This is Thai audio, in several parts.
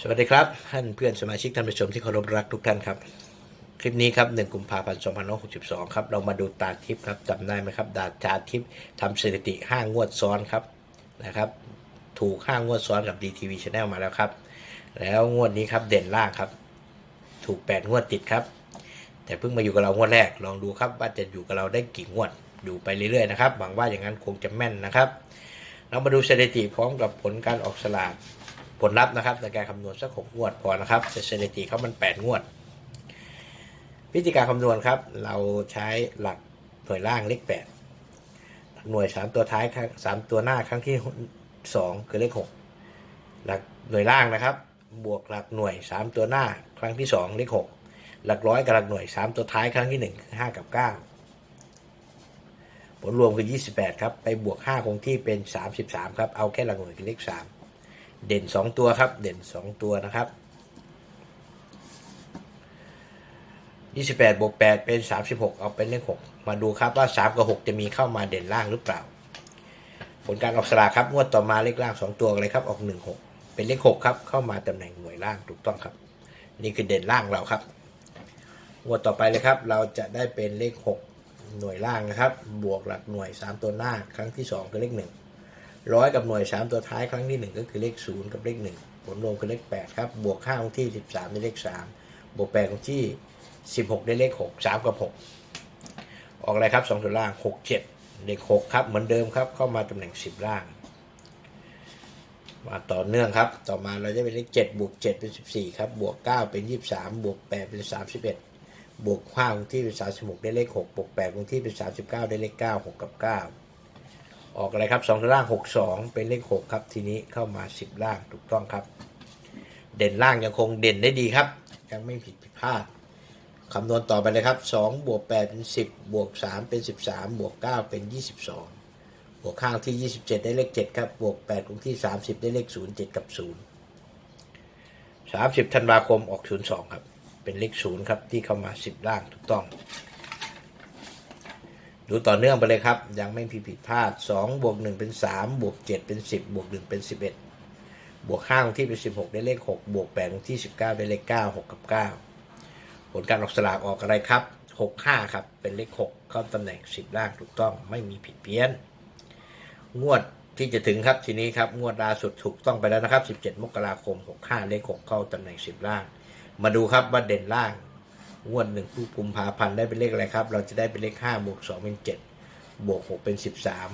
สวัสดีครับท่านเพื่อนสมาชิกท่านผู้ชมที่เคารพรักทุกท่านครับ คลิปนี้ครับ1กุมภาพันธ์2562ครับเรามาดูตาทิพย์ครับจำได้ไหมครับดาจาทิพย์ทำสถิติ5งวดซ้อนครับนะครับ ถูก5งวดซ้อนกับ DTV Channel มาแล้วครับ แล้วงวดนี้ครับเด่นล่างครับ ถูก8งวดติดครับ แต่เพิ่งมาอยู่กับเรางวดแรกลองดูครับว่าจะอยู่กับเราได้กี่งวดอยู่ไปเรื่อยๆนะครับหวังว่าอย่างนั้นคงจะแม่นนะครับ เรามาดูสถิติพร้อมกับผลการออกสลาก ผลลัพธ์นะครับในการคำนวณสักหกงวดพอนะครับแต่สถิติเขามันแปดงวด วิธีการคำนวณครับ เราใช้หลักหน่วยล่างเลขแปดหน่วยสามตัวท้ายครั้งสามตัวหน้าครั้งที่สองคือเลขหกหลักหน่วยล่างนะครับ บวกหลักหน่วยสามตัวหน้าครั้งที่สองเลขหกหลักร้อยกับหลักหน่วยสามตัวท้ายครั้งที่หนึ่งคือห้ากับเก้าผลรวมคือยี่สิบแปดครับ ไปบวกห้าคงที่เป็นสามสิบสามครับ เอาแค่หลักหน่วยคือเลขสาม เด่นสองตัวครับ เด่นสองตัวนะครับยี่สิบแปดบวกแปดเป็นสามสิบหกเอาเป็นเลขหกมาดูครับว่าสามกับหกจะมีเข้ามาเด่นล่างหรือเปล่า ผลการออกสลากครับงวดต่อมาเลขล่างสองตัวเลยครับออกหนึ่งหกเป็นเลขหกครับเข้ามาตำแหน่งหน่วยล่างถูกต้องครับ นี่คือเด่นล่างเราครับงวดต่อไปเลยครับ เราจะได้เป็นเลขหกหน่วยล่างนะครับ บวกหลักหน่วยสามตัวหน้าครั้งที่สองคือเลขหนึ่ง ร้อยกับหน่วยสามตัวท้ายครั้งที่หนึ่งก็คือเลขศูนย์กับเลขหนึ่งผลรวมคือเลขแปดครับ บวกห้าของที่สิบสามได้เลขสามบวกแปดของที่สิบหกได้เลขหกสามกับหกออกอะไรครับสองตัวล่างหกเจ็ดเลขหกครับ เหมือนเดิมครับ เข้ามาตำแหน่งสิบล่าง มาต่อเนื่องครับ ต่อมาเราจะเป็นเลขเจ็ดบวกเจ็ดเป็นสิบสี่ครับ บวกเก้าเป็นยี่สิบสามบวกแปดเป็นสามสิบเอ็ดบวกห้าของที่เป็นสามสิบหกได้เลขหกบวกแปดของที่เป็นสามสิบเก้าได้เลขเก้าหกกับเก้า ออกอะไรครับสองตัวล่างหกสองเป็นเลขหกครับ ทีนี้เข้ามาสิบล่างถูกต้องครับ เด่นล่างยังคงเด่นได้ดีครับ ยังไม่ผิดผิดพลาดคำนวณต่อไปเลยครับสองบวกแปดเป็นสิบบวกสามเป็นสิบสามบวกเก้าเป็นยี่สิบสองบวกข้างที่ยี่สิบเจ็ดได้เลขเจ็ดครับ บวกแปดตรงที่สามสิบได้เลขศูนย์เจ็ดกับศูนย์สามสิบธันวาคมออกศูนย์สองครับ เป็นเลขศูนย์ครับ ที่เข้ามาสิบล่างถูกต้อง ดูต่อเนื่องไปเลยครับ ยังไม่ผิดผิดพลาด2บวก1เป็น3บวก7เป็น 10 บวก 1 เป็น 11 บวก5ของที่เป็น 16 ได้เลข 6 บวก8ของที่ 19 ได้เลข 9 6 กับ 9 ผลการออกสลากออกอะไรครับ 6 5 ครับ เป็นเลข 6 เข้าตำแหน่ง 10 ล่างถูกต้องไม่มีผิดเพี้ยน งวดที่จะถึงครับทีนี้ครับ งวดล่าสุดถูกต้องไปแล้วนะครับ 17 มกราคม 65 เลข 6 เข้าตำแหน่ง 10 ล่าง มาดูครับว่าเด่นล่าง งวดหนึ่งผู้กุมภาพันธ์ได้เป็นเลขอะไรครับ เราจะได้เป็นเลขห้าบวกสองเป็นเจ็ดบวกหกเป็นสิบสาม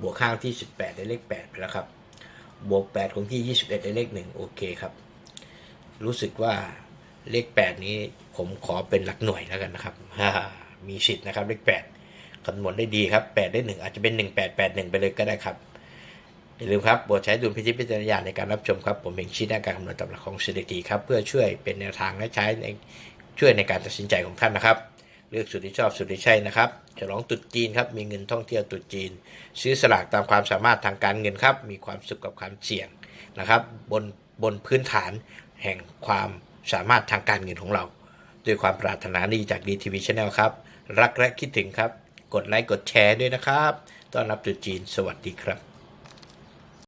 บวกข้างที่สิบแปดได้เลขแปดไปแล้วครับ บวกแปดของที่ยี่สิบเอ็ดได้เลขหนึ่งโอเคครับ รู้สึกว่าเลขแปดนี้ผมขอเป็นหลักหน่วยแล้วกันนะครับมีสิทธิ์นะครับเลขแปดคำนวณได้ดีครับแปดได้หนึ่งอาจจะเป็นหนึ่งแปดแปดหนึ่งไปเลยก็ได้ครับ อย่าลืมครับโปรดใช้ดุลพินิจพิจารณาในการรับชมครับ ผมเองชี้แนะการคำนวณตำหลักของสถิติครับ เพื่อช่วยเป็นแนวทางและใช้ในช่วยในการตัดสินใจของท่านนะครับ เลือกสุดที่ชอบสุดที่ใช่นะครับฉลองตรุษจีนครับมีเงินท่องเที่ยวตรุษจีน ซื้อสลากตามความสามารถทางการเงินครับมีความสุขกับความเสี่ยงนะครับบนบนพื้นฐานแห่งความสามารถทางการเงินของเรา ด้วยความปรารถนาดีจาก DTV Channel ครับ รักและคิดถึงครับ กดไลค์กดแชร์ด้วยนะครับ ต้อนรับตรุษจีน สวัสดีครับ